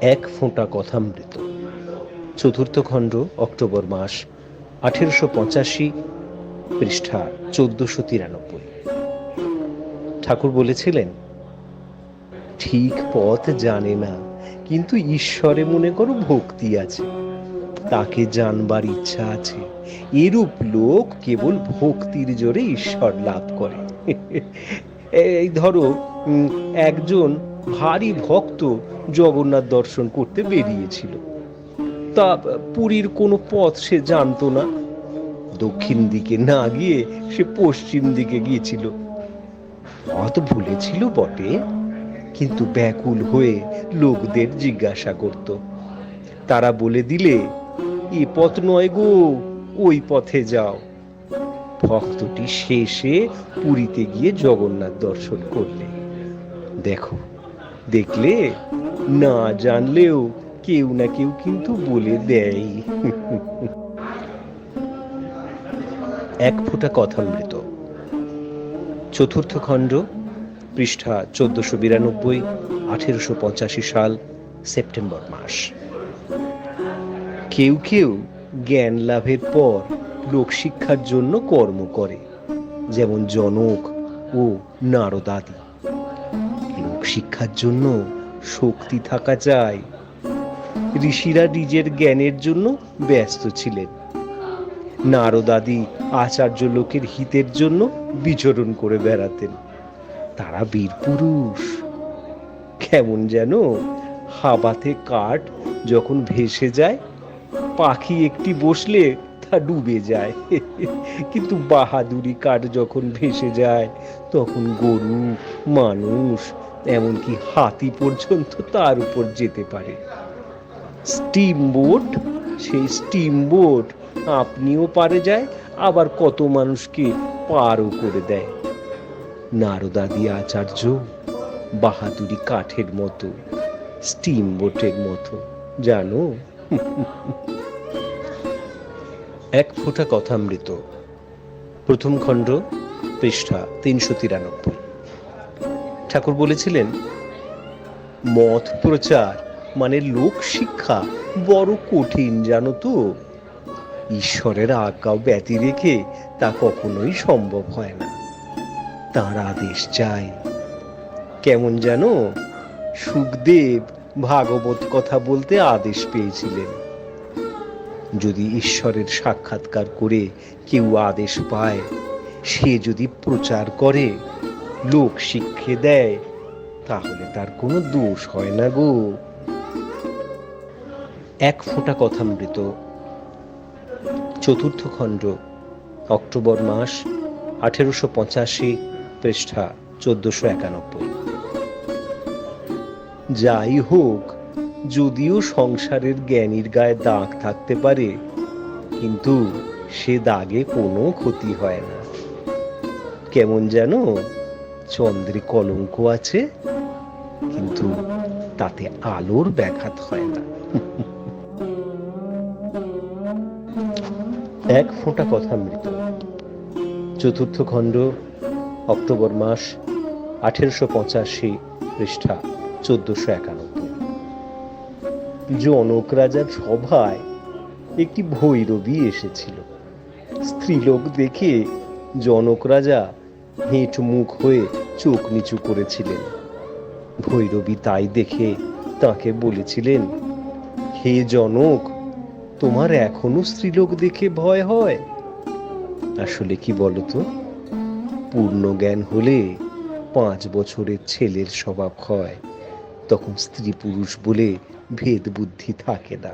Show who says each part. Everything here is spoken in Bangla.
Speaker 1: এক ফোঁটা কথামৃত চতুর্থ খণ্ড, অক্টোবর মাস, আঠেরোশো পঁচাশি, পৃষ্ঠা চোদ্দশো তিরানব্বই। ঠাকুর বলেছিলেন, ঠিক পথ জানে না, কিন্তু ঈশ্বরে মনে করো ভক্তি আছে। তাকে জানবার ইচ্ছা আছে। এরূপ লোক কেবল ভক্তির জোরে ঈশ্বর লাভ করে। এই ধরো একজন ভারী ভক্ত জগন্নাথ দর্শন করতে বেরিয়েছিল। তা পুরীর কোনো পথ সে জানতো না। দক্ষিণ দিকে না গিয়ে সে পশ্চিম দিকে গিয়েছিল। পথ ভুলেছিল বটে, কিন্তু ব্যাকুল হয়ে লোকদের জিজ্ঞাসা করত। তারা বলে দিলে, এ পথ নয় গো, ওই পথে যাও। ভক্তটি শেষে পুরীতে গিয়ে জগন্নাথ দর্শন করলে দেখো দেখলে না জানলেও কেউ না কেউ কিন্তু বলে দেয়। এক ফোঁটা কথামৃত চতুর্থ খণ্ড, পৃষ্ঠা চোদ্দশো বিরানব্বই, আঠেরোশো পঁচাশি সাল, সেপ্টেম্বর মাস। কেউ কেউ জ্ঞান লাভের পর লোকশিক্ষার জন্য কর্ম করে, যেমন জনক ও নারদাদি। লোকশিক্ষার জন্য শক্তি থাকা চাই ঋষিরা নিজের জ্ঞানের জন্য ব্যস্ত ছিলেন। নারদাদি আচার্য লোকের হিতের জন্য বিচরণ করে বেড়াতেন। তারা বীর পুরুষ। কেমন যেন হাবাতে কাঠ যখন ভেসে যায়, পাখি একটি বসলে তা ডুবে যায়। কিন্তু বাহাদুরি কাঠ যখন ভেসে যায়, তখন গরু, মানুষ এমনকি হাতি পর্যন্ত তার উপর যেতে পারে। Steam boat? সেই স্টিম বোট আপনিও পারে যায়, আবার কত মানুষকে পারও করে দেয়। নারদাদি আচার্য, বাহাদুরি কাঠের মতো, স্টিম বোটের মতো, জানো? এক ফোঁটা কথামৃত প্রথম খণ্ড, পৃষ্ঠা তিনশো তিরানব্বই। ঠাকুর বলেছিলেন, মত প্রচার মানে লোক শিক্ষা, বড় কঠিন জানো তো। ঈশ্বরের আজ্ঞাও ব্যতি রেখে তা কখনোই সম্ভব হয় না। তার আদেশ চাই। কেমন যেন সুখদেব ভাগবত কথা বলতে আদেশ পেয়েছিলেন। যদি ঈশ্বরের সাক্ষাৎকার করে কেউ আদেশ পায়, সে যদি প্রচার করে লোক শিক্ষে দেয়, তাহলে তার কোনো দোষ হয় না গো। এক ফোঁটা কথামৃত চতুর্থ খণ্ড, অক্টোবর মাস, আঠেরোশো পঁচাশি পৃষ্ঠা, চোদ্দশো একানব্বই। যাই হোক, যদিও সংসারের জ্ঞানীর গায়ে দাগ থাকতে পারে, কিন্তু সে দাগে কোনো ক্ষতি হয় না। কেমন যেন চন্দ্রে কলঙ্ক আছে, কিন্তু তাতে আলোর ব্যাঘাত হয় না। এক ফোঁটা কথা মৃত। চতুর্থ খণ্ড, অক্টোবর মাস, আঠেরোশো পঁচাশি পৃষ্ঠা, চোদ্দশো একানব্বই। জনক রাজার সভায় একটি ভৈরবী এসেছিল। স্ত্রীলোক দেখে জনক রাজা হেঁট মুখ হয়ে চোখ নিচু করেছিলেন। ভৈরবী তাই দেখে তাকে বলেছিলেন, হে জনক, তোমার এখনও স্ত্রীলোক দেখে ভয় হয়। আসলে কি বলতো? পূর্ণ জ্ঞান হলে পাঁচ বছরের ছেলের স্বভাব হয়, তখন স্ত্রী পুরুষ বলে ভেদ বুদ্ধি থাকে না।